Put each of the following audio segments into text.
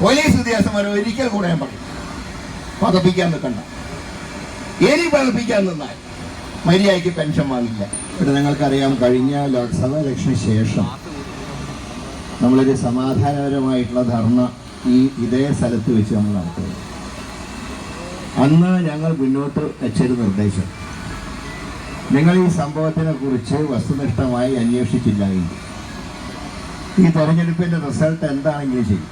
Police ഉദ്യോഗസ്ഥന്മാർ ഒരിക്കൽ കൂടെ ഞാൻ പറയും പതപ്പിക്കാൻ നിൽക്കണ്ട. ഇനി പതപ്പിക്കാൻ നിന്നാൽ മര്യാദയ്ക്ക് പെൻഷൻ വാങ്ങില്ല. ഇവിടെ ഞങ്ങൾക്കറിയാം കഴിഞ്ഞ ലോക്സഭാ ഇലക്ഷന് ശേഷം നമ്മളൊരു സമാധാനപരമായിട്ടുള്ള ധർണ ഈ ഇതേ സ്ഥലത്ത് വെച്ച് നമ്മൾ നടത്തുന്നത്. അന്ന് ഞങ്ങൾ മുന്നോട്ട് വെച്ചൊരു നിർദ്ദേശം. നിങ്ങൾ ഈ സംഭവത്തിനെ കുറിച്ച് വസ്തുനിഷ്ഠമായി അന്വേഷിച്ചില്ല ഈ തെരഞ്ഞെടുപ്പിന്റെ റിസൾട്ട് എന്താണെങ്കിലും ശരി.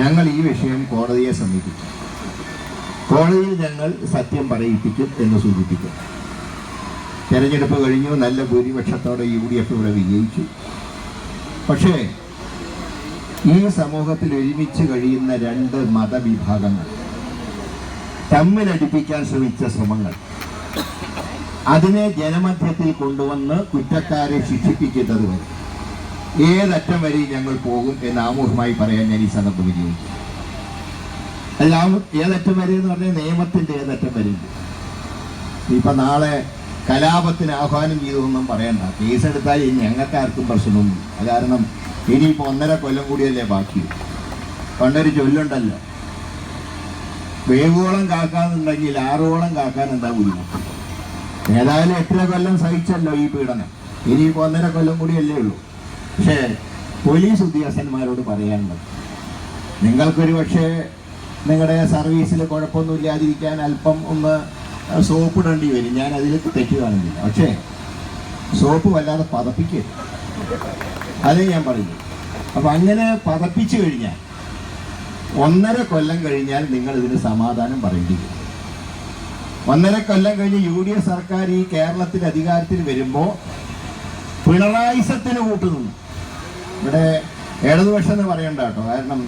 ഞങ്ങൾ ഈ വിഷയം കോടതിയെ സമീപിക്കും. കോടതിയിൽ ഞങ്ങൾ സത്യം പറയിപ്പിക്കും എന്ന് സൂചിപ്പിക്കും. തെരഞ്ഞെടുപ്പ് കഴിഞ്ഞു നല്ല ഭൂരിപക്ഷത്തോടെ യു ഡി എഫ് ഇവിടെ വിജയിച്ചു. പക്ഷേ ഈ സമൂഹത്തിൽ ഒരുമിച്ച് കഴിയുന്ന രണ്ട് മതവിഭാഗങ്ങൾ തമ്മിലടിപ്പിക്കാൻ ശ്രമിച്ച ശ്രമങ്ങൾ അതിനെ ജനമധ്യത്തിൽ കൊണ്ടുവന്ന് കുറ്റക്കാരെ ശിക്ഷിപ്പിക്കുന്നത് വരെ ഏതറ്റം വരെ ഞങ്ങൾ പോകും എന്ന് ആമുഖമായി പറയാൻ ഞാൻ ഈ സന്ദർഭം വിനിയോഗിക്കും അല്ല ഏതറ്റം വരെ എന്ന് പറഞ്ഞാൽ നിയമത്തിന്റെ ഏതറ്റം വരെ. ഇപ്പൊ നാളെ കലാപത്തിന് ആഹ്വാനം ചെയ്തതൊന്നും പറയണ്ട. കേസെടുത്താൽ ഇനി ഞങ്ങൾക്ക് ആർക്കും പ്രശ്നമൊന്നും കാരണം ഇനിയിപ്പോ ഒന്നര കൊല്ലം കൂടിയല്ലേ ബാക്കി. പണ്ടൊരു ചൊല്ലുണ്ടല്ലോ. വേവോളം കാക്കാന്നുണ്ടെങ്കിൽ ആറോളം കാക്കാൻ എന്താ ബുദ്ധിമുട്ട്? ഏതായാലും എത്ര കൊല്ലം സഹിച്ചല്ലോ ഈ പീഡനം? ഇനിയിപ്പോ ഒന്നര കൊല്ലം കൂടിയല്ലേ ഉള്ളൂ. പക്ഷേ പോലീസ് ഉദ്യോഗസ്ഥന്മാരോട് പറയാനുള്ളത് നിങ്ങൾക്കൊരു പക്ഷേ നിങ്ങളുടെ സർവീസിൽ കുഴപ്പമൊന്നും ഇല്ലാതിരിക്കാൻ അല്പം ഒന്ന് സോപ്പ് ഇടേണ്ടി വരും. ഞാൻ അതിൽ തെറ്റ് കാണുന്നില്ല പക്ഷേ സോപ്പ് വല്ലാതെ പതപ്പിക്കരുത്. അതേ ഞാൻ പറയുന്നു. അപ്പം അങ്ങനെ പതപ്പിച്ചു കഴിഞ്ഞാൽ ഒന്നര കൊല്ലം കഴിഞ്ഞാൽ നിങ്ങൾ ഇതിന് സമാധാനം പറയേണ്ടി വരും. ഒന്നര കൊല്ലം കഴിഞ്ഞ് യു ഡി എഫ് സർക്കാർ ഈ കേരളത്തിൽ അധികാരത്തിൽ വരുമ്പോൾ പിണറായിസത്തിന് കൂട്ടുനിന്നു ഇവിടെ ഇടതുപക്ഷം എന്ന് പറയണ്ട കേട്ടോ. കാരണം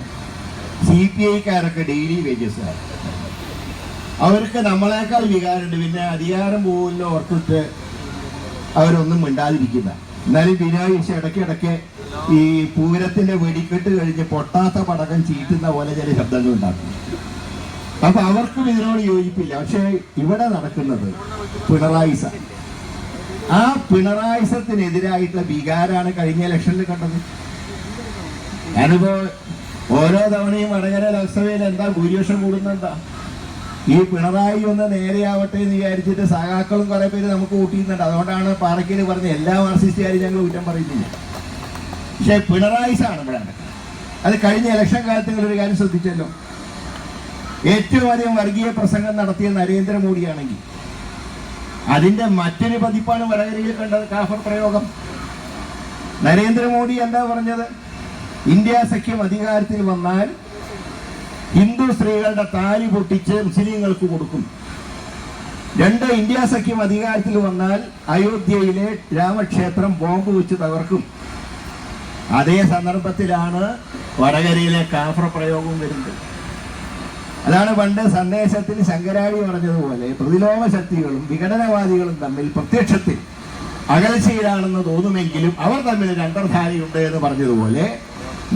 സി പി ഐക്കാരൊക്കെ ഡെയിലി വേജസ് അവർക്ക് നമ്മളെക്കാൾ വികാരമുണ്ട്. പിന്നെ അധികാരം പോകുമല്ലോ ഓർത്തിട്ട് അവരൊന്നും മിണ്ടാതിരിക്കുന്ന എന്നാലും ബിനായി ഇടയ്ക്ക് ഇടയ്ക്ക് ഈ പൂരത്തിന്റെ വെടിക്കെട്ട് കഴിഞ്ഞ് പൊട്ടാത്ത പടക്കം ചീറ്റുന്ന പോലെ ചില ശബ്ദങ്ങൾ ഉണ്ടാക്കും. അപ്പൊ അവർക്കും ഇതിനോട് യോജിപ്പില്ല. പക്ഷെ ഇവിടെ നടക്കുന്നത് പിണറായിസ. ആ പിണറായിസത്തിനെതിരായിട്ടുള്ള വികാരാണ് കഴിഞ്ഞ ഇലക്ഷനിൽ കണ്ടത്. ഞാനിപ്പോ ഓരോ തവണയും വടകര ലോക്സഭയിൽ എന്താ ഭൂരിപക്ഷം കൂടുന്നെന്താ ഈ പിണറായി ഒന്ന് നേരെയാവട്ടെ എന്ന് വിചാരിച്ചിട്ട് സഹാക്കളും കുറെ പേര് നമുക്ക് കൂട്ടിയിരുന്നുണ്ട് അതുകൊണ്ടാണ് പാറയ്ക്കൽ പറഞ്ഞ എല്ലാ മാർസിസ്റ്റുകാരും ഞങ്ങൾ കുറ്റം പറയുന്നില്ല. പക്ഷെ പിണറായിസാണ് ഇവിടെ അത് കഴിഞ്ഞ ഇലക്ഷൻ കാലത്ത് നിങ്ങളൊരു കാര്യം ശ്രദ്ധിച്ചല്ലോ. ഏറ്റവും അധികം വർഗീയ പ്രസംഗം നടത്തിയ നരേന്ദ്രമോദിയാണെങ്കിൽ അതിന്റെ മറ്റൊരു പതിപ്പാണ് വടകരയിൽ കണ്ടത് കാഫർ പ്രയോഗം. നരേന്ദ്രമോദി എന്താ പറഞ്ഞത്? ഇന്ത്യ സഖ്യം അധികാരത്തിൽ വന്നാൽ ഹിന്ദു സ്ത്രീകളുടെ താലി പൊട്ടിച്ച് മുസ്ലിങ്ങൾക്ക് കൊടുക്കും. രണ്ട് ഇന്ത്യ സഖ്യം അധികാരത്തിൽ വന്നാൽ അയോധ്യയിലെ രാമക്ഷേത്രം ബോംബ് വെച്ച് തകർക്കും. അതേ സന്ദർഭത്തിലാണ് വടകരയിലെ കാഫ്ര പ്രയോഗം വരുന്നത്. അതാണ് പണ്ട് സന്ദേശത്തിൽ ശങ്കരാടി പറഞ്ഞതുപോലെ പ്രതിലോമ ശക്തികളും വിഘടനവാദികളും തമ്മിൽ പ്രത്യക്ഷത്തിൽ അകൽച്ചയിലാണെന്ന് തോന്നുമെങ്കിലും അവർ തമ്മിൽ രണ്ടർധാരിയുണ്ട് എന്ന് പറഞ്ഞതുപോലെ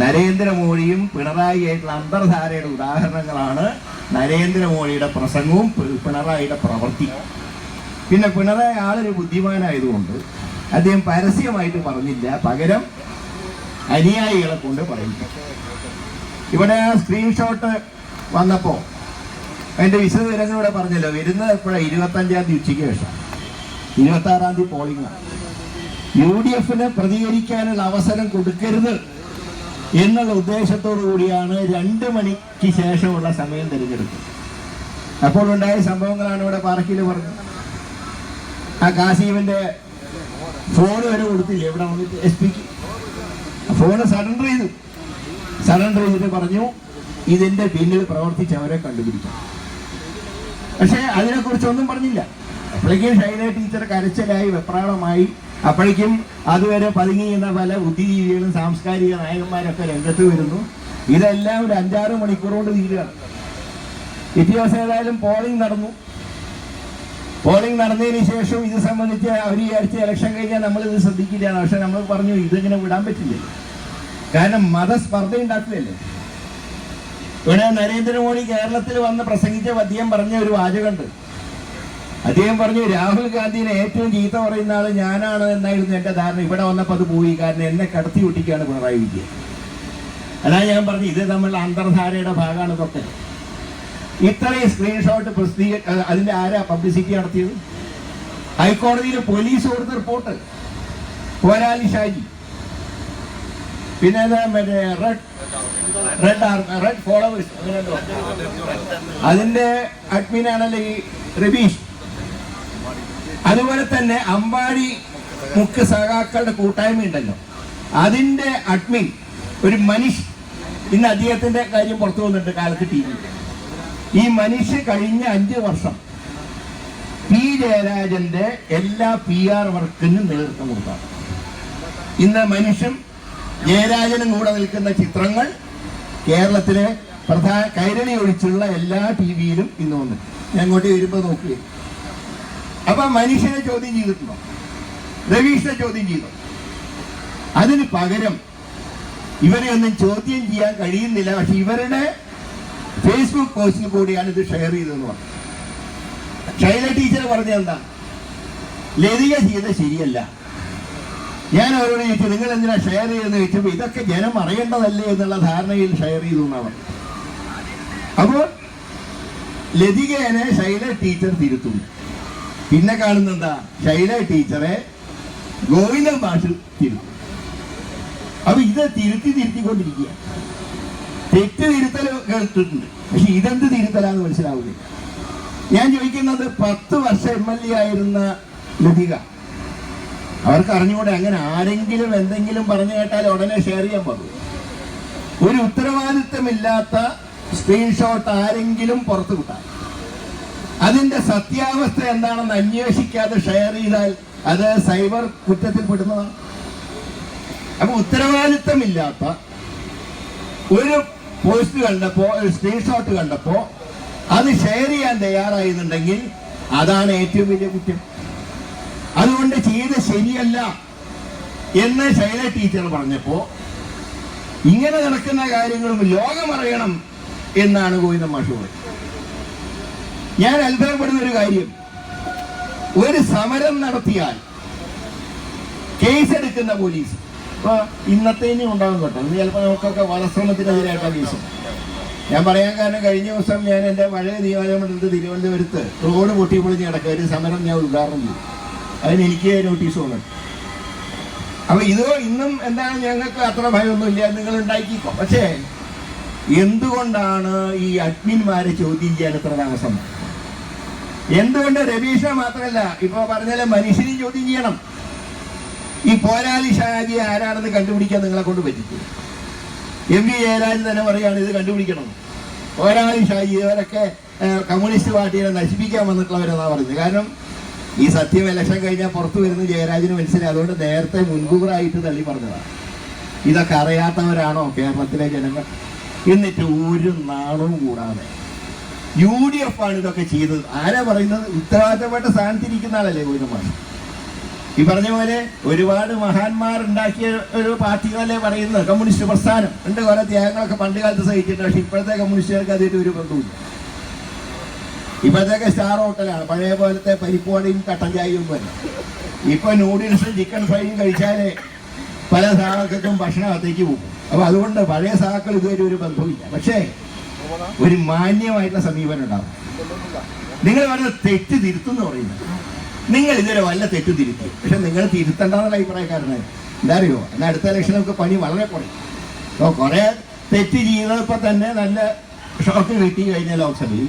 നരേന്ദ്രമോദിയും പിണറായി ആയിട്ടുള്ള അന്തർധാരയുടെ ഉദാഹരണങ്ങളാണ് നരേന്ദ്രമോദിയുടെ പ്രസംഗവും പിണറായിയുടെ പ്രവൃത്തി. പിന്നെ പിണറായി ആളൊരു ബുദ്ധിമാനായതുകൊണ്ട് അദ്ദേഹം പരസ്യമായിട്ട് പറഞ്ഞില്ല പകരം അനുയായികളെ കൊണ്ട് പറയിപ്പിച്ചു ഇവിടെ സ്ക്രീൻഷോട്ട് വന്നപ്പോൾ അതിന്റെ വിശദവിവരങ്ങൾ ഇവിടെ പറഞ്ഞല്ലോ വരുന്നത് എപ്പോഴാണ് ഇരുപത്തഞ്ചാം തീയതി ഉച്ചയ്ക്ക് ശേഷം. ഇരുപത്തി ആറാം തീയതി പോളിംഗ് ആണ്. യു ഡി എഫിന് പ്രതികരിക്കാനുള്ള അവസരം കൊടുക്കരുത്. എന്നുള്ള ഉദ്ദേശത്തോടു കൂടിയാണ് രണ്ട് മണിക്ക് ശേഷമുള്ള സമയം തിരഞ്ഞെടുത്തത്. അപ്പോൾ ഉണ്ടായ സംഭവങ്ങളാണ് ഇവിടെ പാർക്കിൽ പറഞ്ഞത്. ആ കാസീമിന്റെ ഫോൺ വരെ കൊടുത്തില്ല? ഇവിടെ വന്നിട്ട് എസ് പിക്ക് ഫോണ് സറണ്ടർ ചെയ്തു. സറണ്ടർ ചെയ്തിട്ട് പറഞ്ഞു ഇതിന്റെ പിന്നിൽ പ്രവർത്തിച്ചവരെ കണ്ടുപിടിക്കും. പക്ഷേ അതിനെക്കുറിച്ചൊന്നും പറഞ്ഞില്ല. അപ്പോഴേക്കും ഷൈന ടീച്ചർ കരച്ചിലായി വെപ്രാളമായി. അപ്പോഴേക്കും അതുവരെ പതുങ്ങിയിരുന്ന പല ബുദ്ധിജീവികളും സാംസ്കാരിക നായകന്മാരൊക്കെ രംഗത്ത് വരുന്നു. ഇതെല്ലാം ഒരു അഞ്ചാറ് മണിക്കൂർ കൊണ്ട് തീരുകയാണ്. പിറ്റേ ഏതായാലും പോളിംഗ് നടന്നു. പോളിംഗ് നടന്നതിന് ശേഷം ഇത് സംബന്ധിച്ച് അവർ വിചാരിച്ച ഇലക്ഷൻ കഴിഞ്ഞാൽ നമ്മൾ ഇത് ശ്രദ്ധിക്കില്ല പക്ഷെ നമ്മൾ പറഞ്ഞു ഇതിങ്ങനെ വിടാൻ പറ്റില്ല. കാരണം മതസ്പർദ്ധ ഉണ്ടാക്കുകയല്ലേ ഇവിടെ നരേന്ദ്രമോദി കേരളത്തിൽ വന്ന് പ്രസംഗിച്ച പദ്യം പറഞ്ഞ ഒരു വാചകമുണ്ട്. അദ്ദേഹം പറഞ്ഞു രാഹുൽ ഗാന്ധിനെ ഏറ്റവും ചീത്ത പറയുന്ന ആൾ ഞാനാണ് എന്നായിരുന്നു എന്റെ ധാരണ. ഇവിടെ വന്നപ്പോൾ അത് പോയി. കാരണം എന്നെ കടത്തി വിട്ടിക്കാണ് പിണറായി വിജയൻ. അതാ ഞാൻ പറഞ്ഞു ഇത് തമ്മിലുള്ള അന്തർധാരയുടെ ഭാഗമാണ് ഇതൊക്കെ. ഇത്രയും സ്ക്രീൻഷോട്ട് പ്രസിദ്ധീക അതിന്റെ ആരാ പബ്ലിസിറ്റി നടത്തിയത്? ഹൈക്കോടതിയിൽ പോലീസ് കൊടുത്ത റിപ്പോർട്ട് പോരാലി ഷാജി. പിന്നെ മറ്റേ റെഡ് റെഡ് റെഡ് ഫോളോവേഴ്സ് അതിന്റെ അഡ്മിനാണല്ലോ ഈ രബീഷ് അതുപോലെ തന്നെ അമ്പാടി മുക്ക് സഖാക്കളുടെ കൂട്ടായ്മ ഉണ്ടല്ലോ അതിന്റെ അഡ്മിൻ ഒരു മനുഷ്യ ഇന്ന് അദ്ദേഹത്തിന്റെ കാര്യം പുറത്തു വന്നിട്ട് കാലത്ത് ടി വി ഈ മനുഷ്യ കഴിഞ്ഞ അഞ്ച് വർഷം പി ജയരാജന്റെ എല്ലാ പി ആർ വർക്കിനും നേതൃത്വം കൊടുത്താണ്. ഇന്ന് മനുഷ്യൻ ജയരാജനും കൂടെ നിൽക്കുന്ന ചിത്രങ്ങൾ കേരളത്തിലെ പ്രധാന കൈരളി ഒഴിച്ചുള്ള എല്ലാ ടി വിയിലും ഇന്ന് വന്നു ഞാൻ അങ്ങോട്ട് വരുമ്പോൾ നോക്കുക അപ്പൊ മനുഷ്യനെ ചോദ്യം ചെയ്തിട്ടുണ്ടോ? രവീഷിനെ ചോദ്യം ചെയ്തു? അതിന് പകരം ഇവരെ ഒന്നും ചോദ്യം ചെയ്യാൻ കഴിയുന്നില്ല. പക്ഷെ ഇവരുടെ ഫേസ്ബുക്ക് പോസ്റ്റിൽ കൂടിയാണ് ഇത് ഷെയർ ചെയ്തതെന്ന് പറഞ്ഞു. ശൈല ടീച്ചർ പറഞ്ഞ എന്താ? ലതിക ചെയ്ത ശരിയല്ല. ഞാൻ അവരോട് ചോദിച്ചു നിങ്ങൾ എന്തിനാ ഷെയർ ചെയ്തെന്ന് ചോദിച്ചപ്പോൾ ഇതൊക്കെ ജനം അറിയേണ്ടതല്ലേ എന്നുള്ള ധാരണയിൽ ഷെയർ ചെയ്തു എന്നാണ് അപ്പോൾ ലതികേനെ ശൈല ടീച്ചർ തിരുത്തുന്നു. പിന്നെ കാണുന്ന എന്താ? ശൈല ടീച്ചറെ ഗോവിന്ദൻ ഭാഷ തിരുത്തും. അപ്പൊ ഇത് തിരുത്തി തിരുത്തിക്കൊണ്ടിരിക്കുക. തെറ്റ് തിരുത്തൽ കേട്ടിട്ടുണ്ട്. പക്ഷെ ഇതെന്ത് തിരുത്തലാന്ന് മനസ്സിലാവുന്നില്ല ഞാൻ ചോദിക്കുന്നത് പത്ത് വർഷം എം എൽ എ ആയിരുന്ന ലതിക. അവർക്ക് അറിഞ്ഞുകൂടെ അങ്ങനെ ആരെങ്കിലും എന്തെങ്കിലും പറഞ്ഞു കേട്ടാൽ ഉടനെ ഷെയർ ചെയ്യാൻ പാടുള്ളൂ ഒരു ഉത്തരവാദിത്തമില്ലാത്ത സ്ക്രീൻഷോട്ട് ആരെങ്കിലും പുറത്തു വിട്ടാൽ അതിന്റെ സത്യാവസ്ഥ എന്താണെന്ന് അന്വേഷിക്കാതെ ഷെയർ ചെയ്താൽ അത് സൈബർ കുറ്റത്തിൽ പെടുന്നതാണ് അപ്പൊ ഉത്തരവാദിത്തമില്ലാത്ത ഒരു പോസ്റ്റ് കണ്ടപ്പോ ഒരു സ്ക്രീൻഷോട്ട് കണ്ടപ്പോ അത് ഷെയർ ചെയ്യാൻ തയ്യാറായിരുന്നുണ്ടെങ്കിൽ അതാണ് ഏറ്റവും വലിയ കുറ്റം. അതുകൊണ്ട് ചെയ്ത് ശരിയല്ല എന്ന് ശൈല ടീച്ചർ പറഞ്ഞപ്പോ ഇങ്ങനെ നടക്കുന്ന കാര്യങ്ങളും ലോകമറിയണം എന്നാണ് ഗോവിന്ദ മാഷ് പറയുന്നത് ഞാൻ അത്ഭുതപ്പെടുന്ന ഒരു കാര്യം. ഒരു സമരം നടത്തിയാൽ കേസ് എടുക്കുന്ന പോലീസ്. ഇപ്പൊ ഇന്നത്തേനും ഇനി ഉണ്ടാകും കേട്ടോ. ഇന്ന് ചിലപ്പോൾ നമുക്കൊക്കെ വധശ്രമത്തിനെതിരായിട്ടാണ് കേസ്. ഞാൻ പറയാൻ കാരണം കഴിഞ്ഞ ദിവസം ഞാൻ എന്റെ പഴയ നിയോജകമണ്ഡലത്തിൽ തിരുവനന്തപുരത്ത് റോഡ് പൊട്ടിപ്പൊളിഞ്ഞ് കിടക്കുക. ഒരു സമരം ഞാൻ ഉദ്ഘാടനം ചെയ്തു. അതിന് എനിക്ക് നോട്ടീസ് വന്നു അപ്പൊ ഇത് ഇന്നും എന്താണ് ഞങ്ങൾക്ക് അത്ര ഭയമൊന്നുമില്ല. നിങ്ങൾ ഉണ്ടാക്കിക്കോ. പക്ഷേ എന്തുകൊണ്ടാണ് ഈ അഡ്മിന്മാരെ ചോദ്യം ചെയ്യാൻ ഇത്ര താമസം എന്തുകൊണ്ട് രവീഷ മാത്രമല്ല ഇപ്പൊ പറഞ്ഞാൽ മനുഷ്യനെ ചോദ്യം ചെയ്യണം. ഈ പോരാളി ഷാജി ആരാണെന്ന് കണ്ടുപിടിക്കാൻ നിങ്ങളെ കൊണ്ട് പറ്റിക്കും എം വി ജയരാജൻ തന്നെ പറയുകയാണ് ഇത് കണ്ടുപിടിക്കണം. പോരാളി ഷാജി ഇവരൊക്കെ കമ്മ്യൂണിസ്റ്റ് പാർട്ടിയെ നശിപ്പിക്കാൻ വന്നിട്ടുള്ളവരെന്നാ പറയുന്നത്. കാരണം ഈ സത്യം ഇലക്ഷൻ കഴിഞ്ഞാൽ പുറത്തു വരുന്ന ജയരാജന് മനസ്സിലായി അതുകൊണ്ട് നേരത്തെ മുൻകൂറായിട്ട് തള്ളി പറഞ്ഞതാണ് ഇതൊക്കെ അറിയാത്തവരാണോ കേരളത്തിലെ ജനങ്ങൾ? എന്നിട്ട് ഒരു നാണവും കൂടാതെ യു ഡി എഫ് ആണ് ഇതൊക്കെ ചെയ്തത്. ആരാ പറയുന്നത്? ഉത്തരവാദിത്തപ്പെട്ട സ്ഥാനത്തിരിക്കുന്ന ആളല്ലേ ഗോവിന്ദമാർ ഈ പറഞ്ഞ പോലെ ഒരുപാട് മഹാന്മാർ ഉണ്ടാക്കിയ ഒരു പാർട്ടികളല്ലേ പറയുന്നത്. കമ്മ്യൂണിസ്റ്റ് പ്രസ്ഥാനം. ഉണ്ട് കുറെ ത്യാഗങ്ങളൊക്കെ പണ്ട് കാലത്ത് സഹിച്ചിട്ടുണ്ട്. പക്ഷെ ഇപ്പോഴത്തെ കമ്മ്യൂണിസ്റ്റുകാർക്ക് അതിന്റെ ഒരു ബന്ധമില്ല ഇപ്പോഴത്തേക്ക് സ്റ്റാർ ഹോട്ടലാണ്. പഴയ പോലത്തെ പരിപ്പോടയും കട്ടൻ ചായയും പോലെ ഇപ്പൊ നൂഡിൽസും ചിക്കൻ ഫ്രൈയും കഴിച്ചാലേ പല സഹാക്കൾക്കും ഭക്ഷണം അകത്തേക്ക് പോകും. അപ്പൊ അതുകൊണ്ട് പഴയ സാഹക്കൾ ഇതുവരെ ഒരു ബന്ധവുമില്ല. പക്ഷേ ഒരു മാന്യമായിട്ടുള്ള സമീപനം ഉണ്ടാവും. നിങ്ങൾ പറഞ്ഞ തെറ്റ് തിരുത്തുന്ന പറയുന്നത് നിങ്ങൾ ഇതുവരെ വല്ല തെറ്റ് തിരുത്തി. പക്ഷെ നിങ്ങൾ തിരുത്തണ്ടെന്നുള്ള അഭിപ്രായക്കാരനാണ്. എന്താ അറിയോ എന്നാൽ അടുത്ത ഇലക്ഷൻ നമുക്ക് പണി വളരെ കുറയും. അപ്പോൾ കുറെ തെറ്റ് ചെയ്തപ്പോൾ തന്നെ നല്ല ഷോക്ക് കിട്ടി കഴിഞ്ഞ ലോക്സഭയിൽ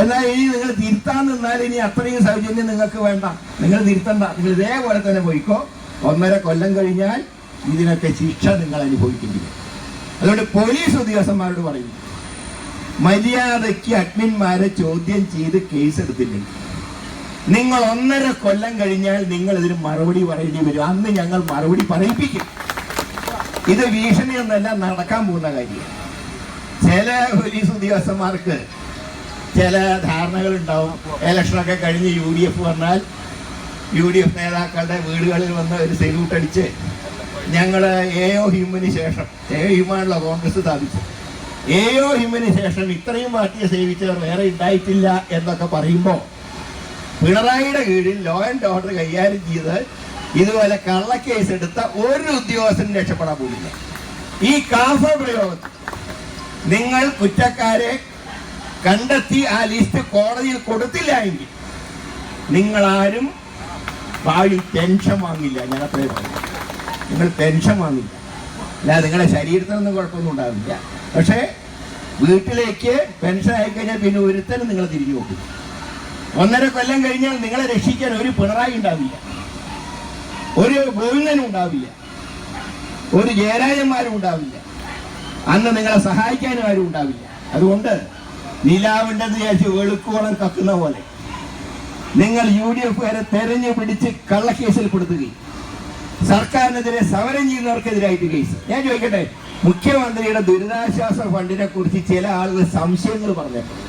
എന്നാൽ ഇനി നിങ്ങൾ തിരുത്താൻ നിന്നാൽ ഇനി അത്രയും സൗജന്യം നിങ്ങൾക്ക് വേണ്ട. നിങ്ങൾ തിരുത്തണ്ട. നിങ്ങൾ ഇതേപോലെ തന്നെ പോയിക്കോ. ഒന്നര കൊല്ലം കഴിഞ്ഞാൽ ഇതിനൊക്കെ ശിക്ഷ നിങ്ങൾ അനുഭവിക്കേണ്ടി വരും. അതുകൊണ്ട് പോലീസ് ഉദ്യോഗസ്ഥന്മാരോട് പറയും മര്യാദയ്ക്ക് അഡ്മിന്മാരെ ചോദ്യം ചെയ്ത് കേസ് എടുത്തില്ലെങ്കിൽ നിങ്ങൾ ഒന്നര കൊല്ലം കഴിഞ്ഞാൽ നിങ്ങൾ ഇതിന് മറുപടി പറയേണ്ടി വരും. അന്ന് ഞങ്ങൾ മറുപടി പറയിപ്പിക്കും. ഇത് ഭീഷണിയൊന്നല്ല നടക്കാൻ പോകുന്ന കാര്യം ചില പോലീസ് ഉദ്യോഗസ്ഥന്മാർക്ക് ചില ധാരണകൾ ഉണ്ടാവും ഇലക്ഷനൊക്കെ കഴിഞ്ഞ് യു ഡി എഫ് വന്നാൽ യു ഡി എഫ് നേതാക്കളുടെ വീടുകളിൽ വന്ന് ഒരു സെല്യൂട്ട് അടിച്ച് ഞങ്ങൾ എ ഒ ഹിമ്മിന് ശേഷം എ ഒ ഹിമാണല്ലോ കോൺഗ്രസ് സ്ഥാപിച്ചു. എ ഒ ഹിമ്മിന് ശേഷം ഇത്രയും പാർട്ടിയെ സേവിച്ചവർ വേറെ ഉണ്ടായിട്ടില്ല എന്നൊക്കെ പറയുമ്പോൾ പിണറായിയുടെ കീഴിൽ ലോ ആൻഡ് ഓർഡർ കൈകാര്യം ചെയ്ത് ഇതുപോലെ കള്ളക്കേസ് എടുത്ത ഒരു ഉദ്യോഗസ്ഥനും രക്ഷപ്പെടാൻ പോകില്ല. ഈ കാഫ പ്രയോഗത്തിൽ നിങ്ങൾ കുറ്റക്കാരെ കണ്ടെത്തി ആ ലിസ്റ്റ് കോടതിയിൽ കൊടുത്തില്ല എങ്കിൽ നിങ്ങളാരും ഭാവി ടെൻഷൻ വാങ്ങില്ല. ഞാൻ അത്രയും നിങ്ങൾ പെൻഷൻ വാങ്ങില്ല. അല്ല നിങ്ങളുടെ ശരീരത്തിനൊന്നും കുഴപ്പമൊന്നും ഉണ്ടാവില്ല. പക്ഷേ വീട്ടിലേക്ക് പെൻഷൻ ആയിക്കഴിഞ്ഞാൽ പിന്നെ ഒരുത്തനും നിങ്ങൾ തിരിഞ്ഞു നോക്കും. ഒന്നര കൊല്ലം കഴിഞ്ഞാൽ നിങ്ങളെ രക്ഷിക്കാൻ ഒരു പിണറായി ഉണ്ടാവില്ല. ഒരു ഗോവിന്ദനും ഉണ്ടാവില്ല. ഒരു ജയരാജന്മാരും ഉണ്ടാവില്ല. അന്ന് നിങ്ങളെ സഹായിക്കാനും ആരും ഉണ്ടാവില്ല. അതുകൊണ്ട് നിലാവിന്റെ വിചാരിച്ച് വെളുക്കോളം കത്തുന്ന പോലെ നിങ്ങൾ യു ഡി എഫുകാരെ തെരഞ്ഞു പിടിച്ച് കള്ളക്കേസിൽ പെടുത്തുകയും സർക്കാരിനെതിരെ സമരം ചെയ്യുന്നവർക്കെതിരായിട്ട് കേസ് ഞാൻ ചോദിക്കട്ടെ മുഖ്യമന്ത്രിയുടെ ദുരിതാശ്വാസ ഫണ്ടിനെ കുറിച്ച് ചില ആളുകൾ സംശയങ്ങൾ പറഞ്ഞിട്ടുണ്ട്.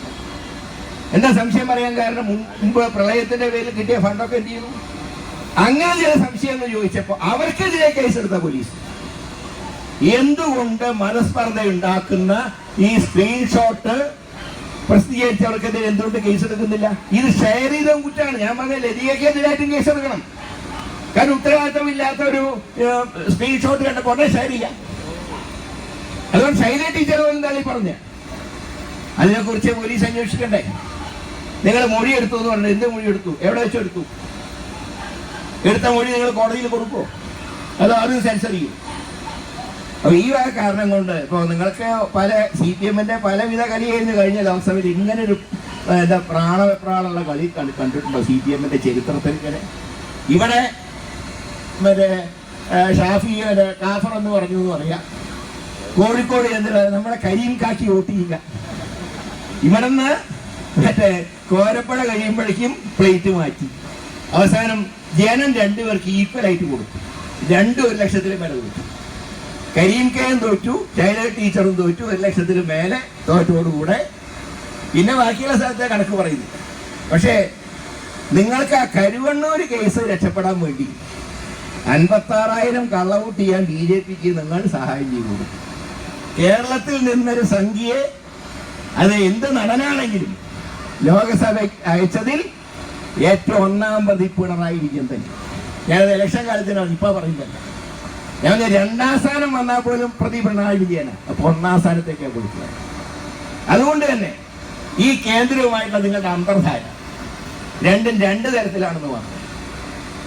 എന്താ സംശയം പറയാൻ കാരണം? മുമ്പ് പ്രളയത്തിന്റെ പേരിൽ കിട്ടിയ ഫണ്ടൊക്കെ എന്ത് ചെയ്യുന്നു അങ്ങനെ ചില സംശയങ്ങൾ ചോദിച്ചപ്പോൾ അവർക്കെതിരെ കേസെടുത്ത പോലീസ് എന്തുകൊണ്ട് മനസ്പർദ്ധ ഉണ്ടാക്കുന്ന ഈ സ്ക്രീൻഷോട്ട് പ്രസിദ്ധീകരിച്ചവർക്കെതിരെ എന്തുകൊണ്ട് കേസെടുക്കുന്നില്ല ഇത് ഷെയർ ചെയ്ത കുറ്റാണ് ഞാൻ പറഞ്ഞ ലതികക്കെതിരായിട്ടും കേസെടുക്കണം കാരണം ഉത്തരവാദിത്തമില്ലാത്ത ഒരു സ്ക്രീൻഷോട്ട് കണ്ടപ്പോ ഉടനെ ചെയ്യാം അതുകൊണ്ട് ശൈല ടീച്ചർ പോലും തള്ളി പറഞ്ഞ. അതിനെക്കുറിച്ച് പോലീസ് അന്വേഷിക്കണ്ടേ? നിങ്ങൾ മൊഴി എടുത്തു എന്ന് പറഞ്ഞു. എന്ത് മൊഴി എടുത്തു? എവിടെ വെച്ചോ എടുത്തു? എടുത്ത മൊഴി നിങ്ങൾ കോടതിയിൽ കൊടുക്കുമോ അത് അത് സെൻസർ ചെയ്യും? അപ്പൊ ഈ വക കാരണം കൊണ്ട് ഇപ്പൊ നിങ്ങൾക്ക് പല സി പി എമ്മിന്റെ പലവിധ കളിയായിരുന്നു കഴിഞ്ഞ് ലോക്സഭയിൽ ഇങ്ങനെ ഒരു എന്താ പ്രാണവെപ്രാളുള്ള കളി കണ്ട് കണ്ടിട്ടുണ്ടോ? സി പി എമ്മിന്റെ ചരിത്രത്തിൽ ഇങ്ങനെ ഇവിടെ മറ്റേ ഷാഫിയുടെ ഷാഫി കാഫർ എന്ന് പറഞ്ഞു എന്ന് പറയാം. കോഴിക്കോട് എന്തിനാ നമ്മുടെ കരീം കാക്കി ഓട്ടിയില്ല ഇവിടെ ഇവിടുന്ന് മറ്റേ കോരപ്പുഴ കഴിയുമ്പോഴേക്കും പ്ലേറ്റ് മാറ്റി. അവസാനം ജനം രണ്ടുപേർക്ക് ഈക്വൽ ആയിട്ട് കൊടുത്തു. രണ്ടും ഒരു ലക്ഷത്തിന് മേലെ കൊടുത്തു കരീം കെയും തോറ്റു ടൈലർ ടീച്ചറും തോറ്റു ഒരു ലക്ഷത്തിന് മേലെ തോറ്റോടുകൂടെ പിന്നെ ബാക്കിയുള്ള സ്ഥലത്തെ കണക്ക് പറയുന്നു പക്ഷേ നിങ്ങൾക്ക് ആ കരുവണ്ണൂർ കേസ് രക്ഷപ്പെടാൻ വേണ്ടി അൻപത്താറായിരം കള്ളവോട്ട് ചെയ്യാൻ ബി ജെ പിക്ക് നിങ്ങൾ സഹായം ചെയ്തു കൊടുക്കും കേരളത്തിൽ നിന്നൊരു സംഖ്യയെ അത് എന്ത് നടനാണെങ്കിലും ലോകസഭ അയച്ചതിൽ ഏറ്റവും ഒന്നാം പ്രതി പിണറായി വിജയൻ തന്നെ. ഞാനത് ഇലക്ഷൻ കാലത്തിനാണ് ഇപ്പൊ പറയുന്നത്. ഞാൻ രണ്ടാം സ്ഥാനം വന്നാൽ പോലും പ്രതി പിണറായി വിജയനാണ് അപ്പൊ ഒന്നാം സ്ഥാനത്തേക്കാണ് കൊടുക്കുക അതുകൊണ്ട് തന്നെ ഈ കേന്ദ്രവുമായിട്ടുള്ള നിങ്ങളുടെ അന്തർധാര രണ്ടും രണ്ട് തരത്തിലാണെന്ന് പറഞ്ഞു.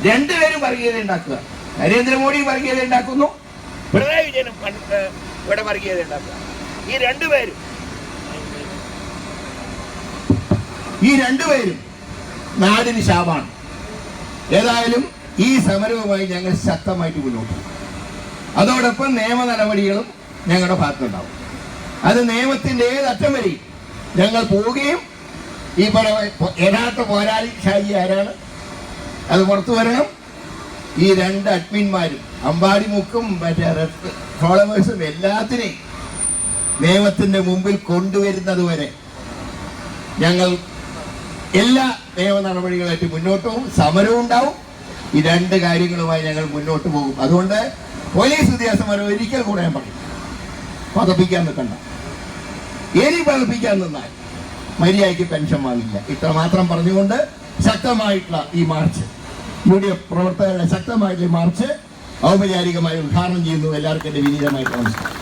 രണ്ടുപേരും വർഗീയത ഉണ്ടാക്കുക. നരേന്ദ്രമോദി വർഗീയത ഉണ്ടാക്കുന്നു. പിണറായി വിജയനും ഇവിടെ വർഗീയത ഉണ്ടാക്കുക. ഈ രണ്ടുപേരും ഈ രണ്ടുപേരും നാടിന് ശാപാണ് ഏതായാലും ഈ സമരവുമായി ഞങ്ങൾ ശക്തമായിട്ട് മുന്നോട്ട്. അതോടൊപ്പം നിയമ നടപടികളും ഞങ്ങളുടെ ഭാഗത്തുണ്ടാവും അത് നിയമത്തിന്റെ അറ്റം വരെയും ഞങ്ങൾ പോവുകയും ഈ യഥാർത്ഥ പോരാളി ഷാജി ആരാണ്? അത് പുറത്തു വരണം. ഈ രണ്ട് അഡ്മിന്മാരും അമ്പാടി മുക്കും മറ്റേ ഫോളോവേഴ്സും എല്ലാത്തിനെയും നിയമത്തിന്റെ മുമ്പിൽ കൊണ്ടുവരുന്നത് വരെ ഞങ്ങൾ എല്ലാ നിയമ നടപടികളായിട്ട് മുന്നോട്ട് സമരവും ഉണ്ടാവും. ഈ രണ്ട് കാര്യങ്ങളുമായി ഞങ്ങൾ മുന്നോട്ട് പോകും. അതുകൊണ്ട് പോലീസ് ഉദ്യോഗസ്ഥന്മാർ ഒരിക്കൽ കൂടെ ഞാൻ പറയും പതപ്പിക്കാൻ നിൽക്കണ്ട. ഇനി പതപ്പിക്കാൻ നിന്നാൽ മര്യാദയ്ക്ക് പെൻഷൻ വാങ്ങില്ല. ഇത്രമാത്രം പറഞ്ഞുകൊണ്ട് ശക്തമായിട്ടുള്ള ഈ മാർച്ച് യു ഡി എഫ് പ്രവർത്തകരുടെ ശക്തമായിട്ടുള്ള മാർച്ച് ഔപചാരികമായി ഉദ്ഘാടനം ചെയ്യുന്നു. എല്ലാവർക്കും എന്റെ വിനീതമായിട്ട് നമസ്കാരം.